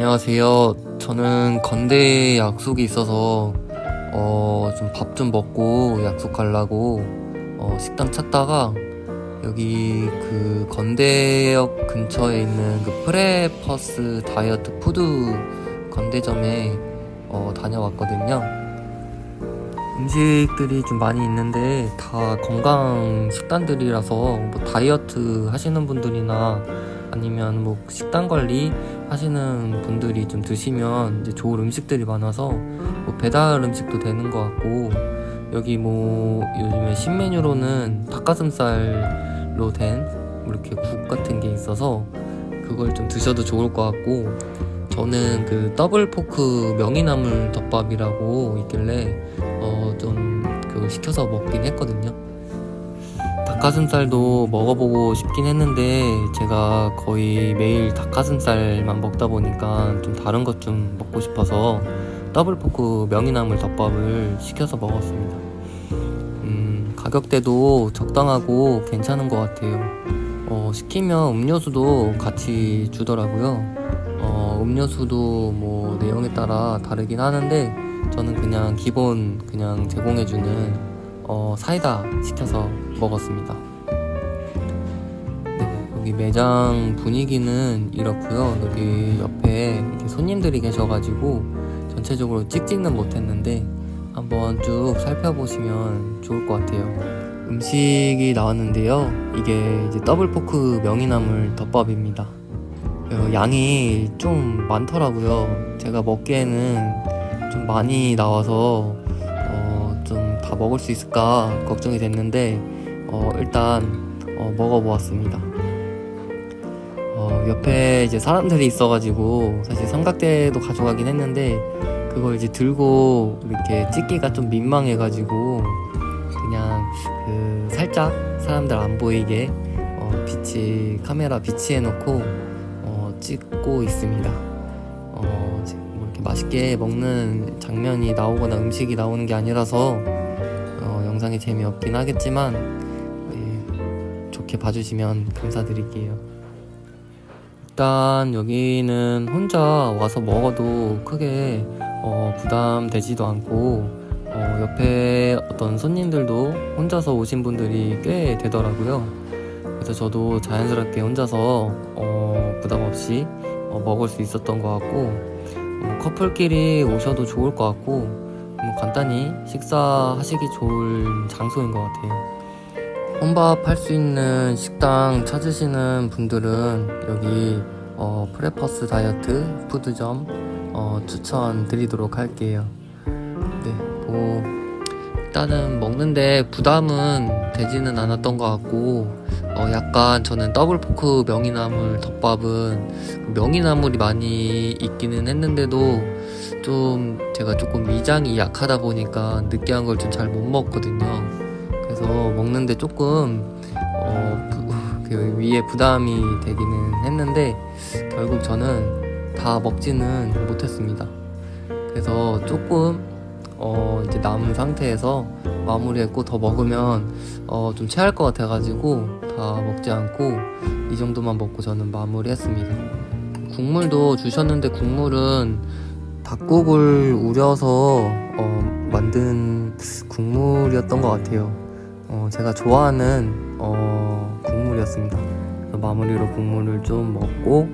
안녕하세요. 저는 건대 약속이 있어서 어, 좀 밥 좀 먹고 약속하려고 어, 식당 찾다가 여기 그 건대역 근처에 있는 그 프레퍼스 다이어트 푸드 건대점에 어, 다녀왔거든요. 음식들이 좀 많이 있는데 다 건강 식단들이라서 뭐 다이어트 하시는 분들이나 아니면 뭐 식단 관리 하시는 분들이 좀 드시면 이제 좋은 음식들이 많아서 뭐 배달 음식도 되는 것 같고 여기 뭐 요즘에 신메뉴로는 닭가슴살로 된 이렇게 국 같은 게 있어서 그걸 좀 드셔도 좋을 것 같고 저는 그 더블 포크 명이나물 덮밥이라고 있길래 어 좀 그걸 시켜서 먹긴 했거든요. 닭가슴살도 먹어보고 싶긴 했는데 제가 거의 매일 닭가슴살만 먹다 보니까 좀 다른 것 좀 먹고 싶어서 더블 포크 명이나물 덮밥을 시켜서 먹었습니다. 음, 가격대도 적당하고 괜찮은 것 같아요. 어, 시키면 음료수도 같이 주더라고요. 어, 음료수도 뭐 내용에 따라 다르긴 하는데 저는 그냥 기본 그냥 제공해주는 어, 사이다 시켜서 먹었습니다. 네, 여기 매장 분위기는 이렇고요. 여기 옆에 손님들이 계셔가지고 전체적으로 찍지는 못했는데 한번 쭉 살펴보시면 좋을 것 같아요. 음식이 나왔는데요. 이게 이제 더블 포크 명이나물 덮밥입니다. 어, 양이 좀 많더라고요. 제가 먹기에는 좀 많이 나와서 다 먹을 수 있을까 걱정이 됐는데 어, 일단 어, 먹어보았습니다. 어, 옆에 이제 사람들이 있어가지고 사실 삼각대도 가져가긴 했는데 그걸 이제 들고 이렇게 찍기가 좀 민망해가지고 그냥 그 살짝 사람들 안 보이게 어, 비치 카메라 비치해놓고 어, 찍고 있습니다. 어, 뭐 이렇게 맛있게 먹는 장면이 나오거나 음식이 나오는 게 아니라서 어, 영상이 재미없긴 하겠지만 예, 좋게 봐주시면 감사드릴게요. 일단 여기는 혼자 와서 먹어도 크게 어, 부담되지도 않고 어, 옆에 어떤 손님들도 혼자서 오신 분들이 꽤 되더라고요. 그래서 저도 자연스럽게 혼자서 어, 부담 없이 어, 먹을 수 있었던 것 같고 뭐 커플끼리 오셔도 좋을 것 같고 뭐 간단히 식사하시기 좋을 장소인 것 같아요. 혼밥 할 수 있는 식당 찾으시는 분들은 여기 어, 프레퍼스 다이어트 푸드점 어, 추천드리도록 할게요. 네, 뭐 일단은 먹는데 부담은 되지는 않았던 것 같고 어, 약간 저는 더블 포크 명이나물 덮밥은 명이나물이 많이 있기는 했는데도 좀 제가 조금 위장이 약하다 보니까 느끼한 걸 좀 잘 못 먹거든요. 그래서 먹는데 조금 어, 그, 그 위에 부담이 되기는 했는데 결국 저는 다 먹지는 못했습니다. 그래서 조금 어, 이제 남은 상태에서 마무리했고 더 먹으면 어, 좀 체할 것 같아가지고 다 먹지 않고 이 정도만 먹고 저는 마무리했습니다. 국물도 주셨는데 국물은 닭국을 우려서 어, 만든 국물이었던 것 같아요. 어, 제가 좋아하는 어, 국물이었습니다. 마무리로 국물을 좀 먹고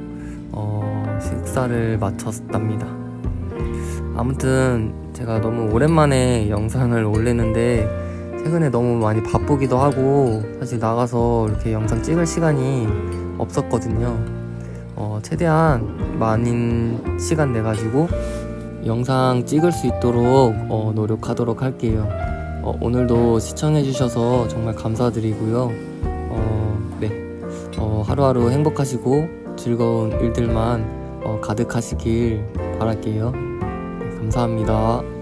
어, 식사를 마쳤답니다. 아무튼 제가 너무 오랜만에 영상을 올리는데 최근에 너무 많이 바쁘기도 하고 사실 나가서 이렇게 영상 찍을 시간이 없었거든요. 어, 최대한 많은 시간 내 가지고 영상 찍을 수 있도록 어, 노력하도록 할게요. 어, 오늘도 시청해주셔서 정말 감사드리고요. 어, 네. 어, 하루하루 행복하시고 즐거운 일들만 어, 가득하시길 바랄게요. 네, 감사합니다.